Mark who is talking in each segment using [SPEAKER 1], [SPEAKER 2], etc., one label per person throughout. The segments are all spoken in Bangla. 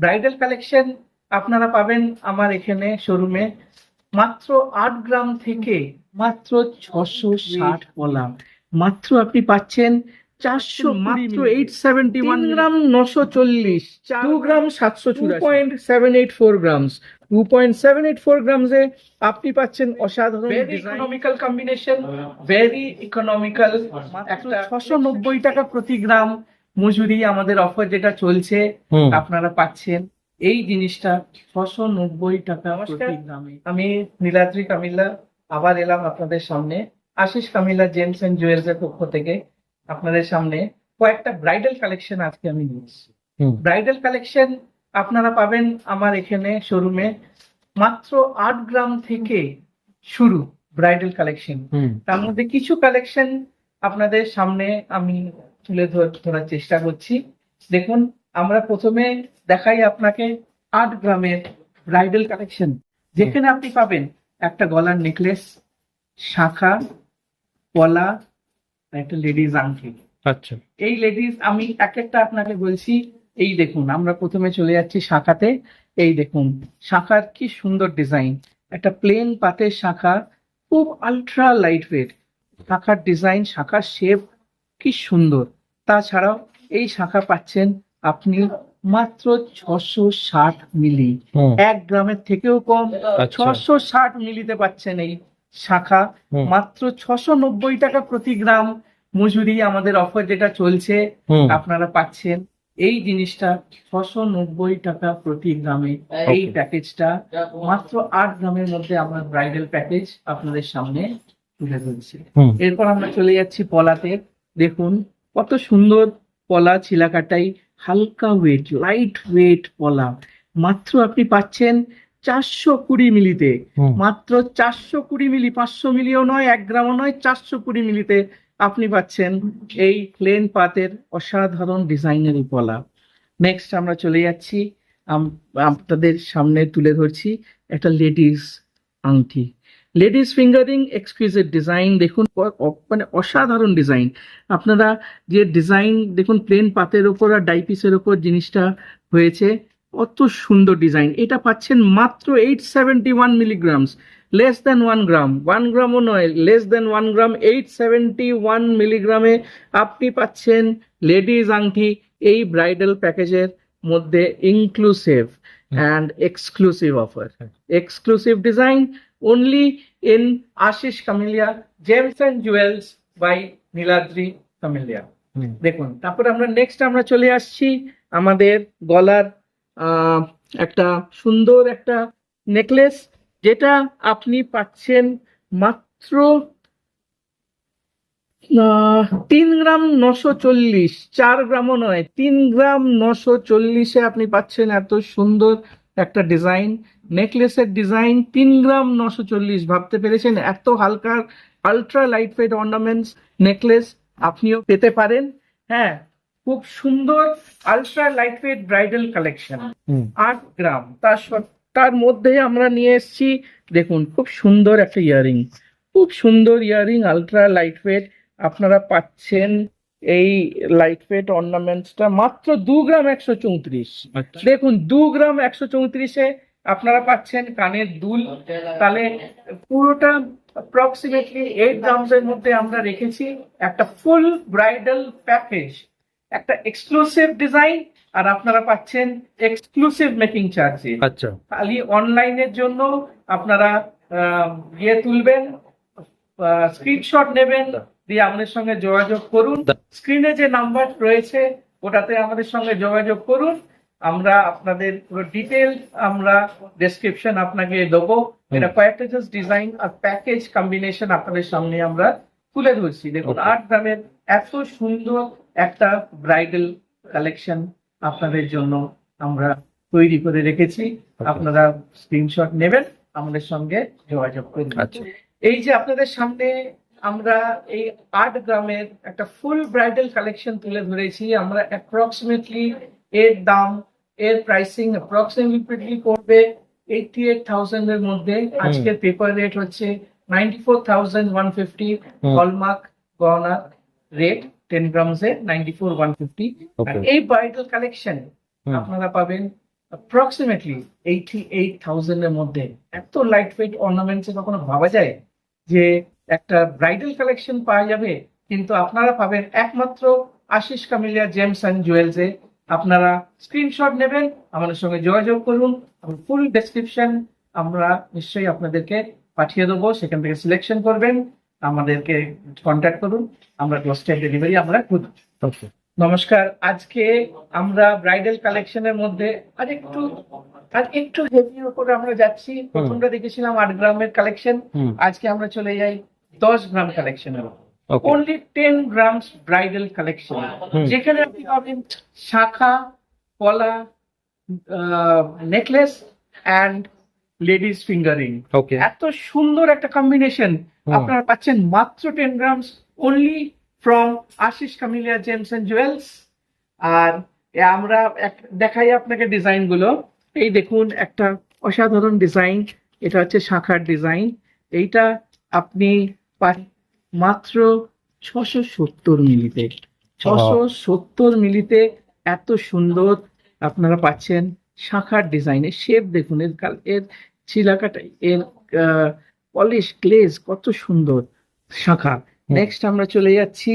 [SPEAKER 1] ব্রাইডাল কালেকশন আপনারা পাবেন আমার এখানে শোরুমে মাত্র আট গ্রাম থেকে মাত্র ছশো ষাট পলা মাত্র আপনি পাচ্ছেন চারশো মাত্র এইট সেভেন্টি ওয়ান গ্রাম নশো চল্লিশ। টু গ্রাম সাতশো two point seven eight four grams two point seven eight four গ্রামসে আপনি পাচ্ছেন অসাধারণ ইকোনমিক্যাল কম্বিনেশন ভেরি ইকোনমিক্যাল একটা ছশো নব্বই টাকা প্রতি গ্রাম। মজুরি আমাদের অফার যেটা চলছে আপনারা পাচ্ছেন। এই জিনিসটা ছশো নব্বই টাকা। আমি নীলাদ্রি কামিলা আবার এলাম আপনাদের সামনে। Ashis Kamilla gems and jewels এর পক্ষ থেকে আপনাদের সামনে কয়েকটা ব্রাইডাল কালেকশন আজকে আমি নিয়ে এসেছি। ব্রাইডাল কালেকশন আপনারা পাবেন আমার এখানে শোরুমে মাত্র আট গ্রাম থেকে শুরু ব্রাইডাল কালেকশন।
[SPEAKER 2] হুম।
[SPEAKER 1] তার মধ্যে কিছু কালেকশন আপনাদের সামনে আমি তুলে ধর- ধরার চেষ্টা করছি। দেখুন আমরা প্রথমে দেখাই আপনাকে আট গ্রামের ব্রাইডাল কালেকশন যেখানে আপনি পাবেন একটা গলার নেকলেস শাখা পলা একটা লেডিস আংটি
[SPEAKER 2] আচ্ছা।
[SPEAKER 1] এই লেডিস আমি এক একটা আপনাকে বলছি এই দেখুন আমরা প্রথমে চলে যাচ্ছি শাখাতে। এই দেখুন শাখার কি সুন্দর ডিজাইন একটা প্লেন পাতের শাখা খুব আলট্রা লাইট ওয়েট শাখার ডিজাইন শাখার শেপ কি সুন্দর। তাছাড়াও এই শাখা পাচ্ছেন আপনি মাত্র ছশো ষাট মিলি। এক গ্রামের থেকেও কম
[SPEAKER 2] আচ্ছা।
[SPEAKER 1] ছশো ষাট মিলিতে পাচ্ছেন এই শাখা। মাত্র ছশো নব্বই টাকা প্রতি গ্রাম মজুরি আমাদের অফার যেটা চলছে আপনারা পাচ্ছেন। এই জিনিসটা ছশো নব্বই টাকা প্রতি গ্রামে। এই প্যাকেজটা মাত্র আট গ্রামের মধ্যে আমার ব্রাইডাল প্যাকেজ আপনাদের সামনে তুলে ধরছি। এরপর আমরা চলে যাচ্ছি পলাতে। দেখুন কত সুন্দর পলা চিলাকাটাই হালকা ওয়েট লাইট ওয়েট পলা। মাত্র আপনি পাচ্ছেন চারশো কুড়ি মিলিতে। মাত্র চারশো কুড়ি মিলি পাঁচশো মিলিও নয় এক গ্রামও নয় চারশো কুড়ি মিলিতে আপনি পাচ্ছেন এই প্লেন পাতের অসাধারণ ডিজাইনের পলা। নেক্সট আমরা চলে যাচ্ছি আপনাদের সামনে তুলে ধরছি একটা লেডিস আংটি। লেডিস ফিঙ্গারিং এক্সকুইজিট ডিজাইন দেখুন মানে অসাধারণ ডিজাইন আপনারা যে ডিজাইন দেখুন প্লেন পাতের ওপর আর ডাইপিসের ওপর জিনিসটা হয়েছে কত সুন্দর ডিজাইন এটা পাচ্ছেন মাত্র eight seventy one milligrams less than one gram one গ্রামও নয় less than one gram eight seventy one মিলিগ্রামে আপনি পাচ্ছেন লেডিজ আংটি এই ব্রাইডাল প্যাকেজের মধ্যে inclusive and exclusive offer exclusive design only in Ashis Kamilia gems and jewels by Niladri Kamilia
[SPEAKER 2] হুম
[SPEAKER 1] দেখুন তারপর আমরা নেক্সট আমরা চলে আসছি আমাদের গলার একটা সুন্দর একটা নেকলেস যেটা আপনি পাচ্ছেন মাত্র তিন গ্রাম নশো চল্লিশ চার গ্রামও নয় তিন গ্রাম নশো চল্লিশে আপনি পাচ্ছেন এত সুন্দর একটা ডিজাইন নেকলেসের ডিজাইন তিন গ্রাম নশো চল্লিশ। ভাবতে পেরেছেন? এত হালকা ultra light weight ornaments necklace আপনিও পেতে পারেন। হ্যাঁ খুব সুন্দর ultra light weight bridal collection আট গ্রাম। তার সত- তার মধ্যে আমরা নিয়ে এসেছি দেখুন খুব সুন্দর একটা ইয়ারিং খুব সুন্দর ইয়ারিং আলট্রা লাইট ওয়েট আপনারা পাচ্ছেন এই লাইট ওয়েট অর্নামেন্টসটা মাত্র দু গ্রাম একশো চৌত্রিশ।
[SPEAKER 2] আচ্ছা।
[SPEAKER 1] দেখুন দু গ্রাম একশো চৌত্রিশে আপনারা পাচ্ছেন কানের দুল। তাহলে পুরোটা অ্যাপ্রক্সিমেটলি এইট গ্রামস এর মধ্যে আমরা রেখেছি। একটা ফুল ব্রাইডাল প্যাকেজ একটা এক্সক্লুসিভ ডিজাইন আর আপনারা পাচ্ছেন এক্সক্লুসিভ মেকিং চার্জে
[SPEAKER 2] আচ্ছা।
[SPEAKER 1] খালি অনলাইনের জন্য আপনারা ইয়ে তুলবেন স্ক্রিনশট নেবেন দিয়ে আমাদের সঙ্গে যোগাযোগ করুন। স্ক্রিনে যে নাম্বার রয়েছে ওটাতে আমাদের সঙ্গে যোগাযোগ করুন। আমরা আপনাদের পুরো ডিটেল আমরা ডেসক্রিপশন আপনাকে দেবো। এটা কয়েকটা জাস্ট ডিজাইন আর প্যাকেজ কম্বিনেশন আপনাদের সামনে আমরা তুলে ধরছি। দেখুন. আট গ্রামের এত সুন্দর একটা ব্রাইডাল কালেকশন আপনাদের জন্য আমরা তৈরি করে রেখেছি। আপনারা স্ক্রিনশট নেবেন আমাদের সঙ্গে যোগাযোগ করুন।
[SPEAKER 2] আচ্ছা।
[SPEAKER 1] এই যে আপনাদের সামনে আমরা এই আট গ্রামের একটা ফুল ব্রাইডাল কালেকশন তুলে ধরেছি আমরা অ্যাপ্রক্সিমেটলি এর দাম এর প্রাইসিং অ্যাপ্রক্সিমেটলি করবে এইটি এইট থাউজেন্ড এর মধ্যে। আজকের পেপার রেট হচ্ছে ninety four thousand one fifty hallmark গহনা রেট টেন গ্রামস এ নাইনটি ফোর ওয়ান ফিফটি আর এই ব্রাইডাল কালেকশন আপনারা পাবেন অ্যাপ্রক্সিমেটলি এইটি এইট থাউজেন্ডের মধ্যে। এত লাইট ওয়েট অর্নামেন্টসে কখনো ভাবা যায়? যে একটা ব্রাইডাল কালেকশন পাওয়া যাবে, কিন্তু আপনারা পাবেন একমাত্র আশিস কামিলিয়া জেমস অ্যান্ড জুয়েলসে আপনারা স্ক্রিনশট নেবেন, আমাদের সঙ্গে যোগাযোগ করুন ফুল ডেসক্রিপশন আমরা নিশ্চয়ই আপনাদেরকে পাঠিয়ে দেবো, সেখান থেকে সিলেকশন করবেন, আমাদেরকে কন্ট্যাক্ট করুন, আমরা ডোর ডেলিভারি আমরা
[SPEAKER 2] ওকে
[SPEAKER 1] নমস্কার। আজকে আমরা ব্রাইডাল কালেকশনের মধ্যে আর একটু আর একটু হেভির উপরে আমরা যাচ্ছি। প্রথমটা দেখেছিলাম আট গ্রামের কালেকশন। আজকে আমরা চলে যাই দশ গ্রাম কালেকশনের only ten grams bridal collection যেখানে আপনি পাবেন শাখা পলা নেকলেস অ্যান্ড লেডিস ফিঙ্গারিং এত সুন্দর একটা কম্বিনেশন। আপনারা পাচ্ছেন মাত্র ten grams only from Ashis Kamilia gems and jewels আর আমরা দেখাই আপনাকে ডিজাইনগুলো। এই দেখুন একটা অসাধারণ ডিজাইন এটা হচ্ছে শাখার ডিজাইন এইটা আপনি মাত্র ছশো সত্তর মিলিতে ছশো সত্তর মিলিতে এত সুন্দর আপনারা পাচ্ছেন শাখার ডিজাইনের শেপ দেখুন এর কাল- এর ছিলাকাটা এর পলিশ গ্লেজ কত সুন্দর শাখা। নেক্সট আমরা চলে যাচ্ছি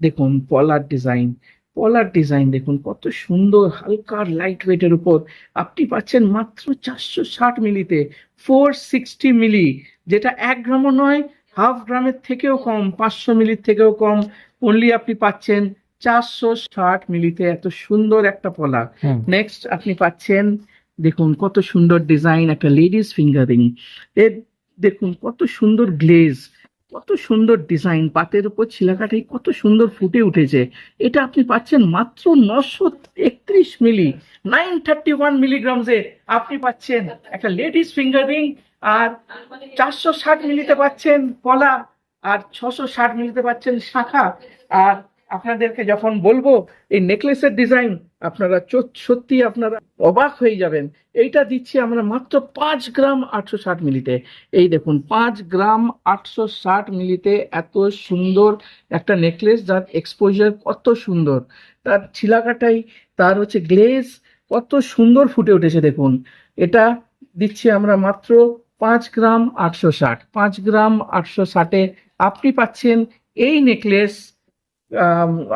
[SPEAKER 1] দেখুন পলার ডিজাইন পলার ডিজাইন দেখুন কত সুন্দর হালকা লাইট ওয়েটের উপর। আপনি পাচ্ছেন মাত্র চারশো ষাট মিলিতে ফোর সিক্সটি মিলি যেটা এক গ্রামও নয় হাফ গ্রামের থেকেও কম পাঁচশো মিলির থেকেও কম। অনলি আপনি পাচ্ছেন চারশো ষাট মিলিতে এত সুন্দর একটা পলা নেক্সট আপনি পাচ্ছেন দেখুন কত সুন্দর ডিজাইন একটা লেডিস ফিঙ্গারিং এর দেখুন কত সুন্দর গ্লেজ কত সুন্দর ডিজাইন পাতের উপর ছিলাকাটাই কত সুন্দর ফুটে উঠেছে। এটা আপনি পাচ্ছেন মাত্র নশো একত্রিশ মিলি নাইন থার্টি ওয়ান মিলিগ্রামসে আপনি পাচ্ছেন একটা লেডিস ফিঙ্গারিং আর চারশো ষাট মিলিতে পাচ্ছেন পলা আর ছশো ষাট মিলিতে পাচ্ছেন শাখা। আর আপনাদেরকে যখন বলব, এই নেকলেসের ডিজাইন আপনারা সত্যি আপনারা অবাক হয়ে যাবেন। এইটা দিচ্ছি আমরা মাত্র পাঁচ গ্রাম আটশো ষাট মিলিতে। এই দেখুন, পাঁচ গ্রাম আটশো ষাট মিলিতে এত সুন্দর একটা নেকলেস, যার এক্সপোজার কত সুন্দর। তার ছিলাকাটাই, তার হচ্ছে গ্লেজ কত সুন্দর ফুটে উঠেছে দেখুন। এটা দিচ্ছি আমরা মাত্র পাঁচ গ্রাম আটশো ষাট। পাঁচ গ্রাম আটশো ষাটে আপনি পাচ্ছেন এই নেকলেস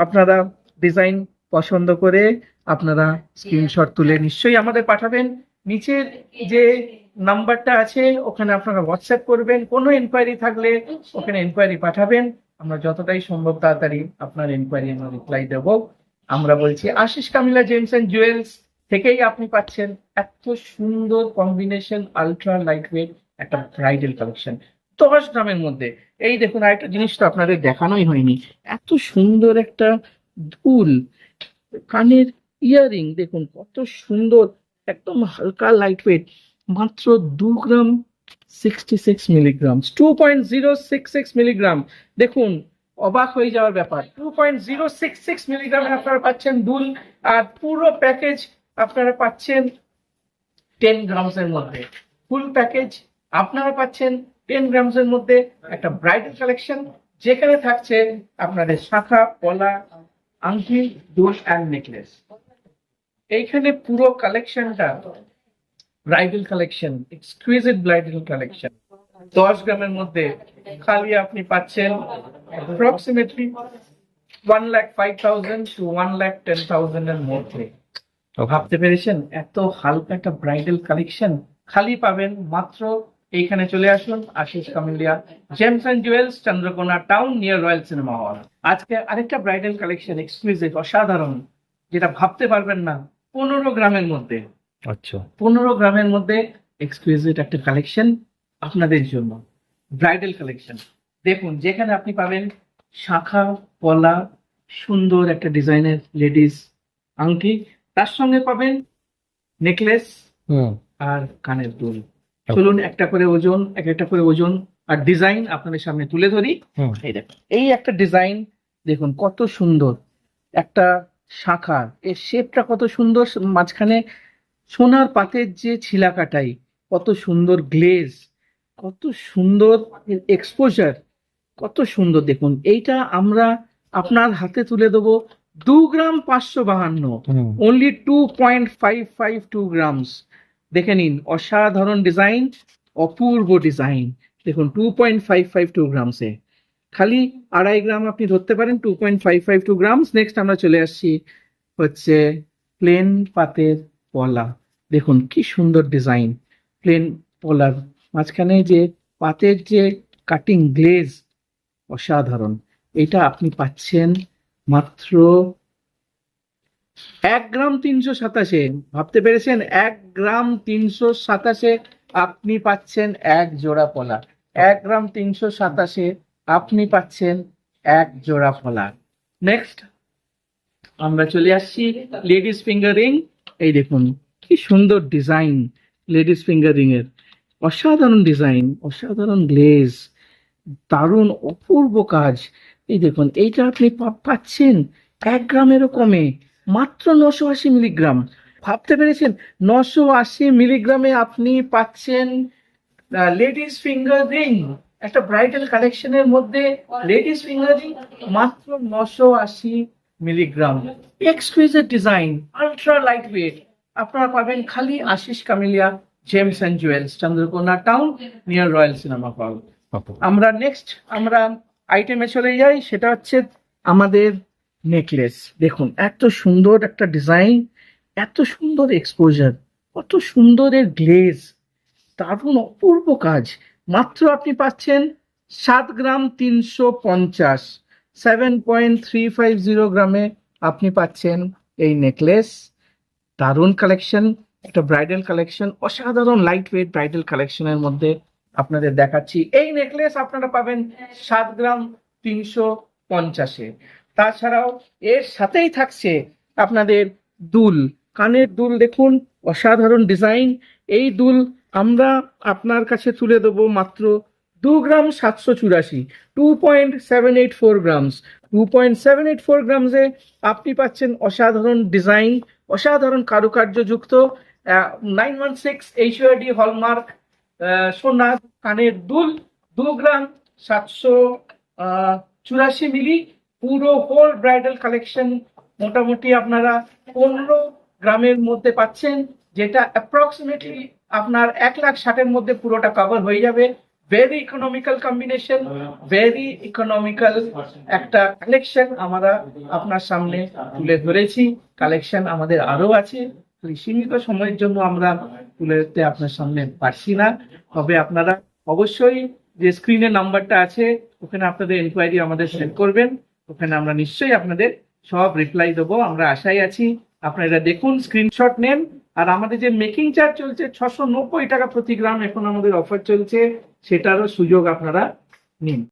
[SPEAKER 1] আপনারা ডিজাইন পছন্দ করে আপনারা স্ক্রিনশট তুলে নিশ্চয়ই আমাদের পাঠাবেন। নিচের যে নাম্বারটা আছে, ওখানে আপনারা হোয়াটসঅ্যাপ করবেন। কোনো এনকোয়ারি থাকলে ওখানে এনকোয়ারি পাঠাবেন। আমরা যতটাই সম্ভব তাড়াতাড়ি আপনার এনকোয়ারি আমরা রিপ্লাই দেব। আমরা বলছি, Ashis, Kamila, gems and jewels থেকেই আপনি পাচ্ছেন এত সুন্দর কম্বিনেশন আলট্রা লাইট ওয়েট একটা ব্রাইডাল কালেকশন দশ গ্রামের মধ্যে। এই দেখুন, আরেকটা জিনিস তো আপনাদের দেখানোই হয়নি। এত সুন্দর একটা দুল কানের ইয়ারিং দেখুন কত সুন্দর, একদম হালকা লাইট ওয়েট মাত্র দু গ্রাম sixty six milligram two point zero six six milligram দেখুন, অবাক হয়ে যাওয়ার ব্যাপার। Two point zero six six মিলিগ্রামে আপনারা পাচ্ছেন দুল, আর পুরো প্যাকেজ আপনারা পাচ্ছেন টেন গ্রামসের মধ্যে। ফুল প্যাকেজ আপনারা পাচ্ছেন টেন গ্রামসের মধ্যে একটা ব্রাইডাল কালেকশন যেখানে থাকছে আপনাদের শাখা, পলা, আংটি দুল অ্যান্ড নেকলেস এইখানে পুরো কালেকশনটা bridal collection exclusive bridal collection দশ গ্রামের মধ্যে খালি আপনি পাচ্ছেন approximately one lakh five thousand to one lakh ten thousand এর মধ্যে। ভাবতে পেরেছেন? এত হালকা একটা ব্রাইডাল কালেকশন খালি পাবেন মাত্র এইখানে চলে আসুন, Ashis Kamilia gems and jewels Chandrakona town near royal cinema hall আজকে আরেকটা ব্রাইডাল কালেকশন এক্সক্লুসিভ অসাধারণ, যেটা ভাবতে পারবেন না। পনেরো গ্রামের মধ্যে।
[SPEAKER 2] আচ্ছা।
[SPEAKER 1] পনেরো গ্রামের মধ্যে এক্সক্লুসিভ একটা কালেকশন আপনাদের জন্য। ব্রাইডাল কালেকশন দেখুন যেখানে আপনি পাবেন শাখা পলা সুন্দর একটা ডিজাইনের লেডিস আংটি। তার সঙ্গে পাবেন নেকলেস
[SPEAKER 2] হুম।
[SPEAKER 1] আর কানের দুল। চলুন একটা করে ওজন এক একটা করে ওজন আর ডিজাইন আপনাদের সামনে তুলে ধরি। এই দেখুন এই একটা ডিজাইন দেখুন কত সুন্দর। একটা শাখা এর শেপটা কত সুন্দর মাঝখানে সোনার পাতের যে ছিলাকাটাই কত সুন্দর গ্লেজ কত সুন্দর এক্সপোজার কত সুন্দর। দেখুন এইটা আমরা আপনার হাতে তুলে দেবো দু গ্রাম পাঁচশো বাহান্ন only two point five five two grams দেখে নিন অসাধারণ ডিজাইন অপূর্ব ডিজাইন দেখুন two point five five two গ্রামসে খালি আড়াই গ্রাম আপনি ধরতে পারেন two point five five two grams next আমরা চলে আসছি হচ্ছে প্লেন পাতের পলা। দেখুন কি সুন্দর ডিজাইন প্লেন পলার। মাঝখানে যে পাতের যে কাটিং গ্লেজ অসাধারণ। এটা আপনি পাচ্ছেন মাত্র এক গ্রাম তিনশো সাতাশে। ভাবতে পেরেছেন? এক গ্রাম তিনশো সাতাশে আপনি পাচ্ছেন এক জোড়া পলা। এক গ্রাম তিনশো সাতাশে আপনি পাচ্ছেন এক জোড়া পলা নেক্সট আমরা চলে আসছি লেডিস ফিঙ্গার রিং এই দেখুন, কি সুন্দর ডিজাইন লেডিস ফিঙ্গার রিং এর। অসাধারণ ডিজাইন অসাধারণ গ্লেজ দারুণ, অপূর্ব কাজ। এই দেখুন, এইটা আপনি পাচ্ছেন এক গ্রামেরও কমে, মাত্র নশো আশি মিলিগ্রাম ভাবতে পেরেছেন? নশো আশি মিলিগ্রামে আপনি পাচ্ছেন লেডিস ফিঙ্গার রিং একটা ব্রাইডাল কালেকশনের মধ্যে লেডিস ফিঙ্গার মাত্র নশো আশি milligram exquisite design ultra light weight আপনারা পাবেন খালি Ashis Kamilia gems and jewels Chandrakona town near royal cinema hall আমরা নেক্সট আমরা আইটেমে চলে যাই সেটা হচ্ছে আমাদের নেকলেস দেখুন এত সুন্দর একটা ডিজাইন এত সুন্দর এক্সপোজার কত সুন্দর এর গ্লেজ দারুণ অপূর্ব কাজ। মাত্র আপনি পাচ্ছেন সাত গ্রাম তিনশো পঞ্চাশ। Seven point three five zero গ্রামে আপনি পাচ্ছেন এই নেকলেস দারুণ কালেকশন একটা ব্রাইডাল কালেকশন অসাধারণ লাইট ওয়েট ব্রাইডাল কালেকশনের মধ্যে আপনাদের দেখাচ্ছি। এই নেকলেস আপনারা পাবেন সাত গ্রাম তিনশো পঞ্চাশে। তাছাড়াও এর সাথেই থাকছে আপনাদের দুল। কানের দুল দেখুন, অসাধারণ ডিজাইন এই দুল আমরা আপনার কাছে তুলে দেবো মাত্র দু গ্রাম সাতশো চুরাশি two point seven eight four grams two point seven eight four গ্রামসে আপনি পাচ্ছেন অসাধারণ ডিজাইন অসাধারণ কারুকার্যযুক্ত nine one six H O R D hallmark সোনা কানের দুল, দু গ্রাম সাতশো চুরাশি মিলি, পুরো হোল ব্রাইডাল কালেকশন মোটামুটি আপনারা পনেরো গ্রামের মধ্যে পাচ্ছেন, যেটা অ্যাপ্রক্সিমেটলি আপনার এক লাখ ষাটের মধ্যে পুরোটা কভার হয়ে যাবে। Very economical combination very economical একটা কালেকশন আমরা আপনার সামনে তুলে ধরেছি। কালেকশন আমাদের আরও আছে। সীমিত সময়ের জন্য আমরা তুলে ধরতে আপনার সামনে পারছি না। তবে আপনারা অবশ্যই যে স্ক্রিনে নাম্বারটা আছে, ওখানে আপনাদের এনকোয়ারি আমাদের সেন্ড করবেন। ওখানে আমরা নিশ্চয়ই আপনাদের সব রিপ্লাই দেবো। আমরা আশায় আছি। আপনারা দেখুন স্ক্রিনশট নেন। আর আমাদের যে মেকিং চার্জ চলছে, ছশো নব্বই টাকা প্রতি গ্রাম এখন আমাদের অফার চলছে, সেটারও সুযোগ আপনারা নিন।